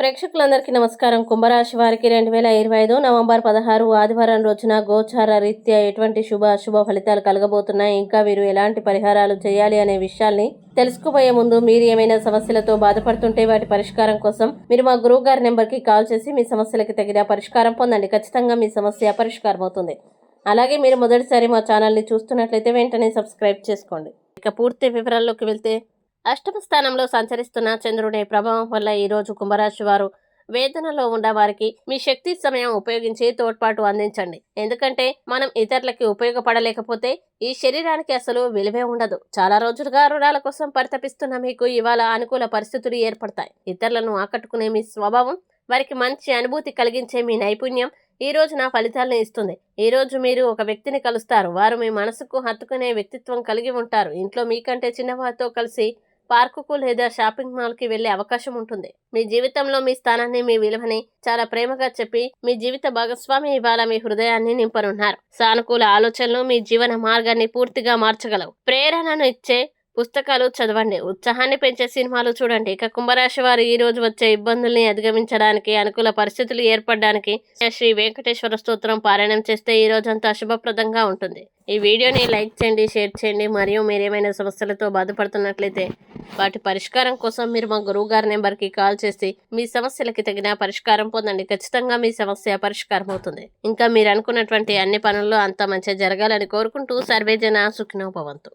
ప్రేక్షకులందరికీ నమస్కారం. కుంభరాశి వారికి రెండు వేల ఇరవై ఐదు నవంబర్ పదహారు ఆదివారం రోజున గోచార రీత్యా ఎటువంటి శుభ అశుభ ఫలితాలు కలగబోతున్నాయి? ఇంకా వీరు ఎలాంటి పరిహారాలు చేయాలి అనే విషయాల్ని తెలుసుకోబోయే ముందు మీరు ఏమైనా సమస్యలతో బాధపడుతుంటే వాటి పరిష్కారం కోసం మీరు మా గురువు గారి నెంబర్కి కాల్ చేసి మీ సమస్యలకి తగిన పరిష్కారం పొందండి. ఖచ్చితంగా మీ సమస్య పరిష్కారం అవుతుంది. అలాగే మీరు మొదటిసారి మా ఛానల్ని చూస్తున్నట్లయితే వెంటనే సబ్స్క్రైబ్ చేసుకోండి. ఇక పూర్తి వివరాల్లోకి వెళ్తే అష్టమ స్థానంలో సంచరిస్తున్న చంద్రుని ప్రభావం వల్ల ఈరోజు కుంభరాశి వారు వేదనలో ఉన్న వారికి మీ శక్తి సమయం ఉపయోగించి తోడ్పాటు అందించండి. ఎందుకంటే మనం ఇతరులకి ఉపయోగపడలేకపోతే ఈ శరీరానికి అసలు విలువే ఉండదు. చాలా రోజులుగా రుణాల కోసం పరితపిస్తున్న మీకు ఇవాళ అనుకూల పరిస్థితులు ఏర్పడతాయి. ఇతరులను ఆకట్టుకునే మీ స్వభావం వారికి మంచి అనుభూతి కలిగించే మీ నైపుణ్యం ఈ రోజు నా ఫలితాలను ఇస్తుంది. ఈ రోజు మీరు ఒక వ్యక్తిని కలుస్తారు. వారు మీ మనసుకు హత్తుకునే వ్యక్తిత్వం కలిగి ఉంటారు. ఇంట్లో మీకంటే చిన్నవారితో కలిసి పార్కుకు లేదా షాపింగ్ మాల్కి వెళ్ళే అవకాశం ఉంటుంది. మీ జీవితంలో మీ స్థానాన్ని మీ విలువని చాలా ప్రేమగా చెప్పి మీ జీవిత భాగస్వామి ఇవాళ మీ హృదయాన్ని నింపనున్నారు. సానుకూల ఆలోచనలు మీ జీవన మార్గాన్ని పూర్తిగా మార్చగలవు. ప్రేరణను ఇచ్చే పుస్తకాలు చదవండి. ఉత్సాహాన్ని పెంచే సినిమాలు చూడండి. ఇక కుంభరాశి వారు ఈ రోజు వచ్చే ఇబ్బందుల్ని అధిగమించడానికి అనుకూల పరిస్థితులు ఏర్పడడానికి శ్రీ వెంకటేశ్వర స్తోత్రం పారాయణం చేస్తే ఈ రోజంతా శుభప్రదంగా ఉంటుంది. ఈ వీడియోని లైక్ చేయండి షేర్ చేయండి. మరియు మీరు ఏమైనా సమస్యలతో బాధపడుతున్నట్లయితే వాటి పరిష్కారం కోసం మీరు మా గురువు గారి నెంబర్కి కాల్ చేసి మీ సమస్యలకి తగిన పరిష్కారం పొందండి. ఖచ్చితంగా మీ సమస్య పరిష్కారం అవుతుంది ఇంకా మీరు అనుకున్నటువంటి అన్ని పనుల్లో అంత మంచిగా జరగాలని కోరుకుంటూ సర్వేజన సుఖినోభవంతు